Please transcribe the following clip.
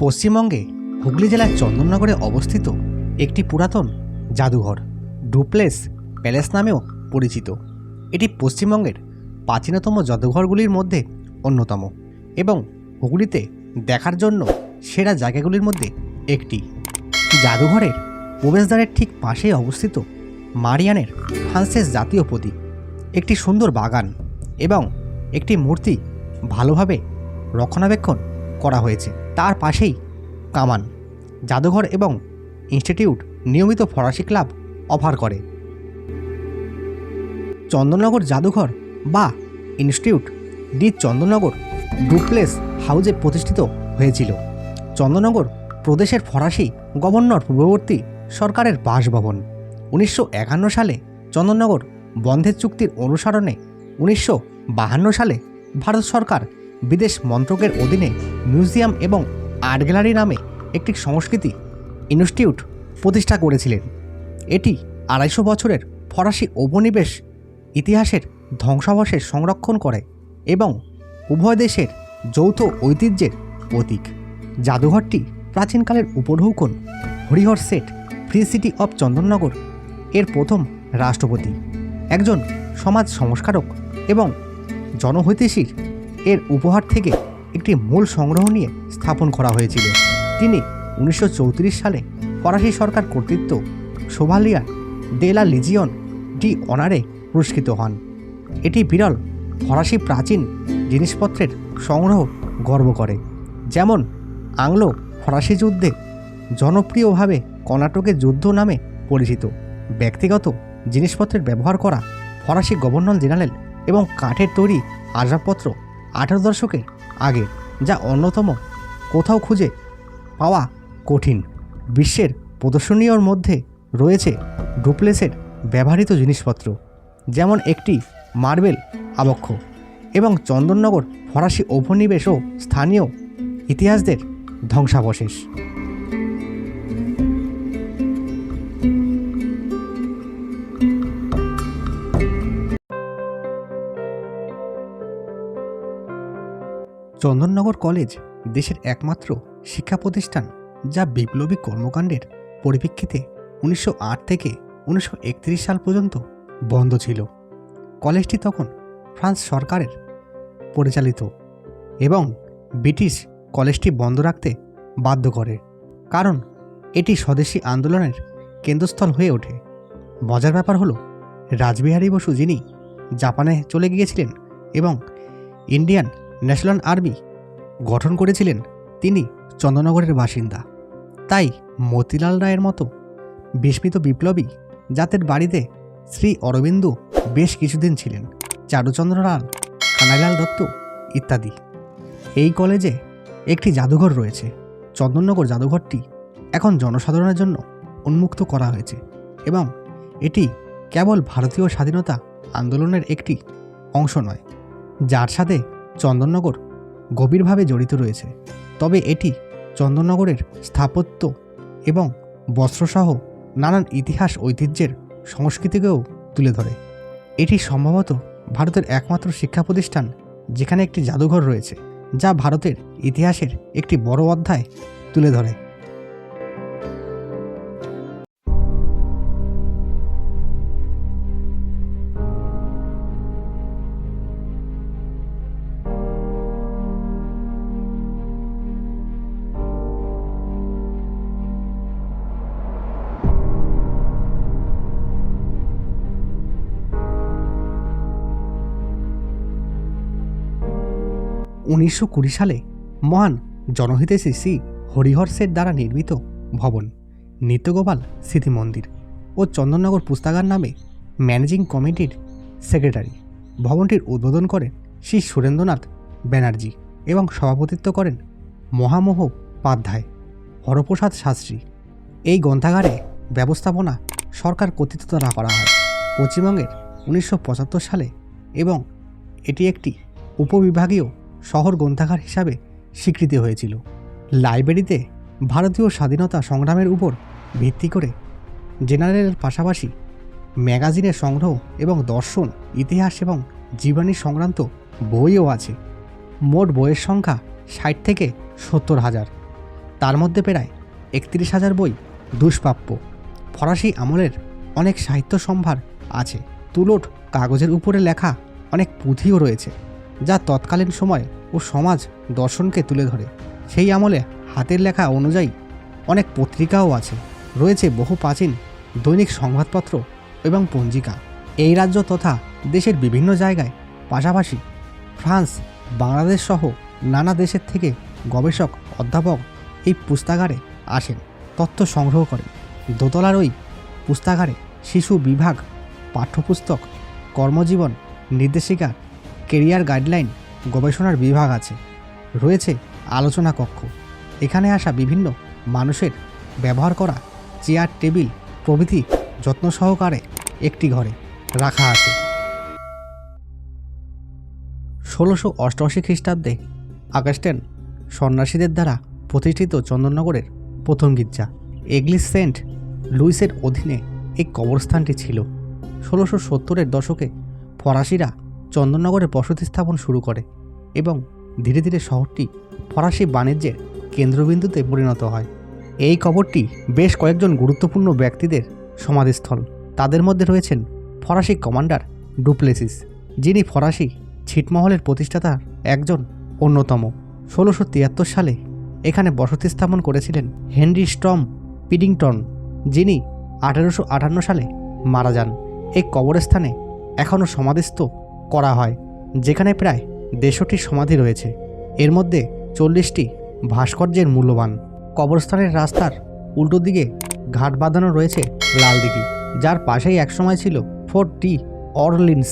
পশ্চিমবঙ্গে হুগলি জেলার চন্দননগরে অবস্থিত একটি পুরাতন জাদুঘর, ডুপ্লেস প্যালেস নামেও পরিচিত। এটি পশ্চিমবঙ্গের প্রাচীনতম জাদুঘরগুলির মধ্যে অন্যতম এবং হুগলিতে দেখার জন্য সেরা জায়গাগুলির মধ্যে একটি। জাদুঘরের প্রবেশদ্বারের ঠিক পাশেই অবস্থিত মারিয়ানের ফ্রান্সেস জাতীয় প্রতীক একটি সুন্দর বাগান এবং একটি মূর্তি ভালোভাবে রক্ষণাবেক্ষণ করা হয়েছে। তার পাশেই কামান, জাদুঘর এবং ইনস্টিটিউট নিয়মিত ফরাসি ক্লাব অফার করে। চন্দননগর জাদুঘর বা ইনস্টিটিউট ডি চন্দননগর ডুপ্লেস হাউজে প্রতিষ্ঠিত হয়েছিল। চন্দননগর প্রদেশের ফরাসি গভর্নর পূর্ববর্তী সরকারের বাসভবন। উনিশশো একান্ন সালে চন্দননগর বন্ধের চুক্তির অনুসরণে উনিশশো সালে ভারত সরকার বিদেশ মন্ত্রকের অধীনে মিউজিয়াম এবং আর্ট গ্যালারি নামে একটি সংস্কৃতি ইনস্টিটিউট প্রতিষ্ঠা করেছিলেন। এটি আড়াইশো বছরের ফরাসি উপনিবেশ ইতিহাসের ধ্বংসাবশেষ সংরক্ষণ করে এবং উভয় দেশের যৌথ ঐতিহ্যের প্রতীক। জাদুঘরটি প্রাচীনকালের উপঢৌকন Harihar Sett free city of Chandannagar এর প্রথম রাষ্ট্রপতি। একজন সমাজ সংস্কারক এবং জনহৈতেশীর এর উপহার থেকে একটি মূল সংগ্রহ নিয়ে স্থাপন করা হয়েছিল। তিনি উনিশশো চৌত্রিশ সালে ফরাসি সরকার কর্তৃত্ব সোভালিয়া দেলা লিজিয়ন ডি অনারে পুরস্কৃত হন। এটি বিরল ফরাসি প্রাচীন জিনিসপত্রের সংগ্রহ গর্ব করে। যেমন আংলো ফরাসি যুদ্ধে জনপ্রিয়ভাবে কর্ণাটকের যুদ্ধ নামে পরিচিত। ব্যক্তিগত জিনিসপত্রের ব্যবহার করা ফরাসি গভর্নর জেনারেল এবং কাঠের তৈরি আসবাবপত্র আঠারো দশকের আগে, যা অন্যতম কোথাও খুঁজে পাওয়া কঠিন। বিশ্বের প্রদর্শনীয়র মধ্যে রয়েছে ডুপ্লেসের ব্যবহৃত জিনিসপত্র, যেমন একটি মার্বেল আবক্ষ এবং চন্দননগর ফরাসি ঔপনিবেশ ও স্থানীয় ইতিহাসদের ধ্বংসাবশেষ। চন্দননগর কলেজ দেশের একমাত্র শিক্ষা প্রতিষ্ঠান যা বিপ্লবী কর্মকাণ্ডের পরিপ্রেক্ষিতে উনিশশো আট থেকে উনিশশো একত্রিশ সাল পর্যন্ত বন্ধ ছিল। কলেজটি তখন ফ্রান্স সরকারের পরিচালিত এবং ব্রিটিশ কলেজটি বন্ধ রাখতে বাধ্য করে, কারণ এটি স্বদেশী আন্দোলনের কেন্দ্রস্থল হয়ে ওঠে। মজার ব্যাপার হলো, রাজবিহারী বসু যিনি জাপানে চলে গিয়েছিলেন এবং ইন্ডিয়ান ন্যাশনাল আর্মি গঠন করেছিলেন তিনি চন্দ্রনগরের বাসিন্দা। তাই মতিলাল রায়ের মতো বিস্মিত বিপ্লবী জাতের বাড়িতে শ্রী অরবিন্দ বেশ কিছুদিন ছিলেন, চারুচন্দ্র লাল, কানাইলাল দত্ত ইত্যাদি। এই কলেজে একটি জাদুঘর রয়েছে। চন্দননগর জাদুঘরটি এখন জনসাধারণের জন্য উন্মুক্ত করা হয়েছে এবং এটি কেবল ভারতীয় স্বাধীনতা আন্দোলনের একটি অংশ নয়, যার সাথে চন্দননগর গভীরভাবে জড়িত রয়েছে। তবে এটি চন্দননগরের স্থাপত্য এবং বস্ত্রসহ নানান ইতিহাস ঐতিহ্যের সংস্কৃতিকেও তুলে ধরে। এটি সম্ভবত ভারতের একমাত্র শিক্ষা প্রতিষ্ঠান যেখানে একটি জাদুঘর রয়েছে, যা ভারতের ইতিহাসের একটি বড় অধ্যায় তুলে ধরে। উনিশশো কুড়ি সালে মহান জনহিতেশী শ্রী হরিহর সেট দ্বারা নির্মিত ভবন, নিত্যগোপাল স্মৃতি মন্দির ও চন্দননগর পুস্তাগার নামে ম্যানেজিং কমিটির সেক্রেটারি। ভবনটির উদ্বোধন করেন শ্রী সুরেন্দ্রনাথ ব্যানার্জি এবং সভাপতিত্ব করেন মহামোহ পাধ্যায় হরপ্রসাদ শাস্ত্রী। এই গ্রন্থাগারে ব্যবস্থাপনা সরকার কর্তৃত্ব দ্বারা করা হয় পশ্চিমবঙ্গের উনিশশো পঁচাত্তর সালে এবং এটি একটি উপবিভাগীয় শহর গ্রন্থাগার হিসাবে স্বীকৃতি হয়েছিল। লাইব্রেরিতে ভারতীয় স্বাধীনতা সংগ্রামের উপর ভিত্তি করে জেনারেলের পাশাপাশি ম্যাগাজিনের সংগ্রহ এবং দর্শন, ইতিহাস এবং জীবনী সংক্রান্ত বইও আছে। মোট বইয়ের সংখ্যা ষাট থেকে সত্তর হাজার। তার মধ্যে প্রায় একত্রিশ হাজার বই দুষ্প্রাপ্য। ফরাসি আমলের অনেক সাহিত্য সম্ভার আছে। তুলোট কাগজের উপরে লেখা অনেক পুঁথিও রয়েছে। যা তৎকালীন সময় ও সমাজ দর্শনকে তুলে ধরে। সেই আমলে হাতের লেখা অনুযায়ী অনেক পত্রিকাও আছে। রয়েছে বহু প্রাচীন দৈনিক সংবাদপত্র এবং পঞ্জিকা। এই রাজ্য তথা দেশের বিভিন্ন জায়গায় পাশাপাশি ফ্রান্স, বাংলাদেশ সহ নানা দেশের থেকে গবেষক, অধ্যাপক এই পুস্তাগারে আসেন, তথ্য সংগ্রহ করেন। দোতলার ওই পুস্তাগারে শিশু বিভাগ, পাঠ্যপুস্তক, কর্মজীবন, নির্দেশিকা কেরিয়ার গাইডলাইন, গবেষণার বিভাগ আছে। রয়েছে আলোচনা কক্ষ। এখানে আসা বিভিন্ন মানুষের ব্যবহার করা চেয়ার, টেবিল, প্রভৃতি যত্ন সহকারে একটি ঘরে রাখা আছে। ষোলোশো অষ্টআশি খ্রিস্টাব্দে আগস্টেন সন্ন্যাসীদের দ্বারা প্রতিষ্ঠিত চন্দননগরের প্রথম গির্জা, এগলিস সেন্ট লুইসের অধীনে এই কবরস্থানটি ছিল। ষোলোশো সত্তরের দশকে ফরাসিরা চন্দননগরে বসতি স্থাপন শুরু করে এবং ধীরে ধীরে শহরটি ফরাসি বাণিজ্যের কেন্দ্রবিন্দুতে পরিণত হয়। এই কবরটি বেশ কয়েকজন গুরুত্বপূর্ণ ব্যক্তিদের সমাধিস্থল। তাদের মধ্যে রয়েছেন ফরাসি কমান্ডার ডুপ্লেসিস, যিনি ফরাসি ছিটমহলের প্রতিষ্ঠাতার একজন অন্যতম। ষোলোশো তিয়াত্তর সালে এখানে বসতি স্থাপন করেছিলেন হেনরি স্টম পিডিংটন, যিনি আঠারোশো আটান্ন সালে মারা যান। এই কবরস্থানে এখনও সমাধিস্থ করা হয়, যেখানে প্রায় দেড়শোটি সমাধি রয়েছে। এর মধ্যে চল্লিশটি ভাস্কর্যের মূল্যবান। কবরস্থানের রাস্তার উল্টো দিকে ঘাট বাঁধানো রয়েছে লাল দিঘি, যার পাশেই একসময় ছিল ফোর্ট টি অরলিন্স।